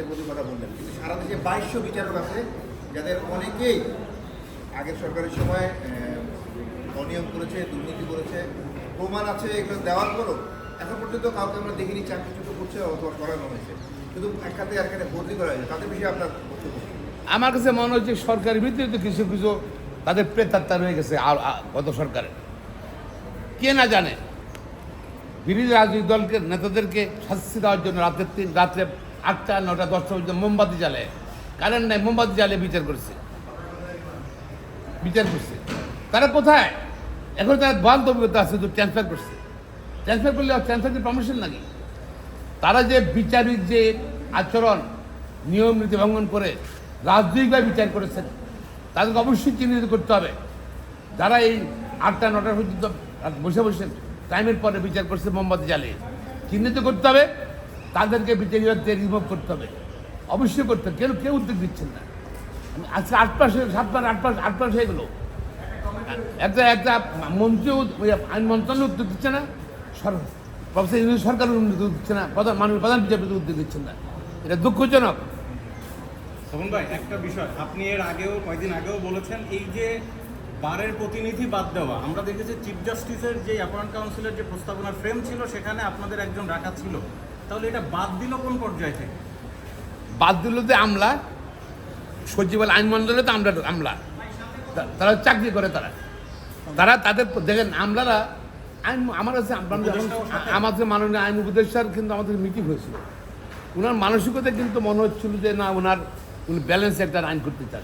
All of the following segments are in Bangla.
বিচারপতির কথা বললেন কিন্তু সারা দেশে বাইশশো বিচারক আছে, যাদের অনেকেই আগের সরকারের সময় অনিয়ম করেছে, দুর্নীতি করেছে, প্রমাণ আছে এগুলো দেওয়ার পরও এখন পর্যন্ত কাউকে আমরা দেখিনি চাকরিচ্যুত করছে অথবা সরানো হয়েছে। শুধু এক খাতে আর এখানে বদলি করা হয়েছে। তাদের বিষয়ে আপনার আমার কাছে মনে হচ্ছে সরকারের ভিতরে কিছু কিছু তাদের প্রেতাত্মা রয়ে গেছে আর, গত সরকারের। কে না জানে, বিরোধী রাজনৈতিক দলকে, নেতাদেরকে শাস্তি দেওয়ার জন্য রাতের তিন, রাত্রে আটটা নটা দশটা পর্যন্ত মোমবাতি জ্বালে। কারেন্ট নাই, মোমবাতি জ্বালে বিচার করছে। বিচার করছে। তারা কোথায়? এখন তারা বন্ধ অভিজ্ঞতা আছে, তো ট্রান্সফার করছে। ট্রান্সফার করলে ট্রান্সফার কি পারমিশন নাকি? তারা যে বিচারিক যে আচরণ, নিয়ম নীতি ভঙ্গন করে, রাজনৈতিকভাবে বিচার করেছেন, তাদেরকে অবশ্যই চিহ্নিত করতে হবে। যারা এই আটটা নটা পর্যন্ত বসে বসে টাইমের পরে বিচার করছে, মোমবাতি জ্বালিয়ে। চিহ্নিত করতে হবে। তাদেরকে বিচারী রিমুভ করতে হবে, অবশ্যই করতে কেউ কেউ উদ্যোগ দিচ্ছেন না। আজকে আট হয়ে- সাত মাস আট মাস আট মাস হয়ে গেলো। একটা একটা মন্ত্রী আইন মন্ত্রণালয় উদ্যোগ দিচ্ছে না, সর- প্রফেসর ইউনুস সরকার উদ্যোগ দিচ্ছে না, প্রধান মাননীয় প্রধান বিচারপতি উদ্যোগ দিচ্ছেন না। এটা দুঃখজনক। তখন ভাই, একটা বিষয়, আপনি এর আগেও কয়েকদিন আগেও বলেছেন, এই যে বারের প্রতিনিধি বাদ দেওয়া, আমরা দেখেছি চিফ জাস্টিসের যে অ্যাপয়েন্ট কাউন্সিলের যে প্রস্তাবনার ফ্রেম ছিল, সেখানে আপনাদের একজন রাখা ছিল। তাহলে এটা বাদ দিল কোন পর্যায়ে থেকে? বাদ দিল যে আমলা। সচিবালয় আইন মন্ডলে তো আমরা আমলা। তারা চাকরি করে তারা। তারা তাদের দেখেন আমলারা আইন আমার কাছে যখন- আমাদের মাননীয় আইন উপদেষ্টার কিন্তু আমাদের মিটিং হয়েছিল। ওনার মানসিকতা কিন্তু মনে হচ্ছিল যে না ওনার উনি ব্যালেন্স একটা আইন করতে চান।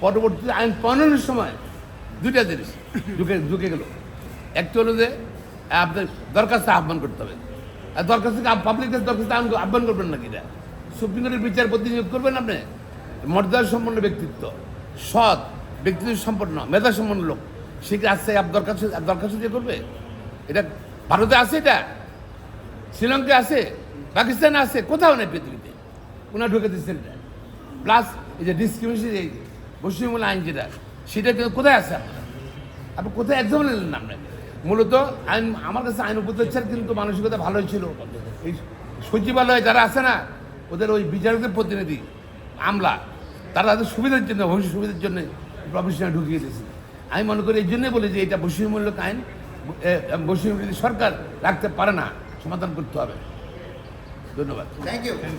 পরবর্তীতে আইন প্রণয়নের সময় দুইটা জিনিস ঢুকে ঢুকে গেল। একটা হলো যে আপনার দরখাস্ত আহ্বান করতে হবে। দরখাস্ত পাবলিকের দরখাস্ত আহ্বান- করবেন নাকি এটা? সুপ্রিম কোর্টের বিচারপতি নিয়োগ করবেন আপনি? মর্যাদা সম্পন্ন ব্যক্তিত্ব। সৎ, ব্যক্তিত্ব সম্পন্ন, মেধা সম্পন্ন লোক। সে কি আসছে আপ দরখাস্ত দরখাস্ত দিয়ে করবে? এটা ভারতে আছে এটা? শ্রীলঙ্কায় আছে? পাকিস্তানে আছে? কোথাও নেই পৃথিবীতে। ওনারা ঢুকে দিচ্ছেন এটা। প্লাস এই যে ডিসক্রিমিনেশন এই পশ্চিমবঙ্গ আইন যেটা, সেটা কোথায় আছে আপনারা? আপনি কোথায় একদম নিলেন না আপনি মূলত আইন, আমার কাছে আইন উপদেষ্টার কিন্তু মানসিকতা ভালোই ছিল। এই সচিবালয়ে যারা আছে না, ওদের ওই বিচারকদের প্রতিনিধি, আমলা, তারা তাদের সুবিধার জন্য, ভবিষ্যৎ সুবিধার জন্য প্রফেশনাল ঢুকিয়ে দিয়েছে। আমি মনে করি এই জন্যই বলি যে এটা বৈষম্যমূলক আইন বৈষম্য সরকার রাখতে পারে না, সমাধান করতে হবে। ধন্যবাদ। Thank you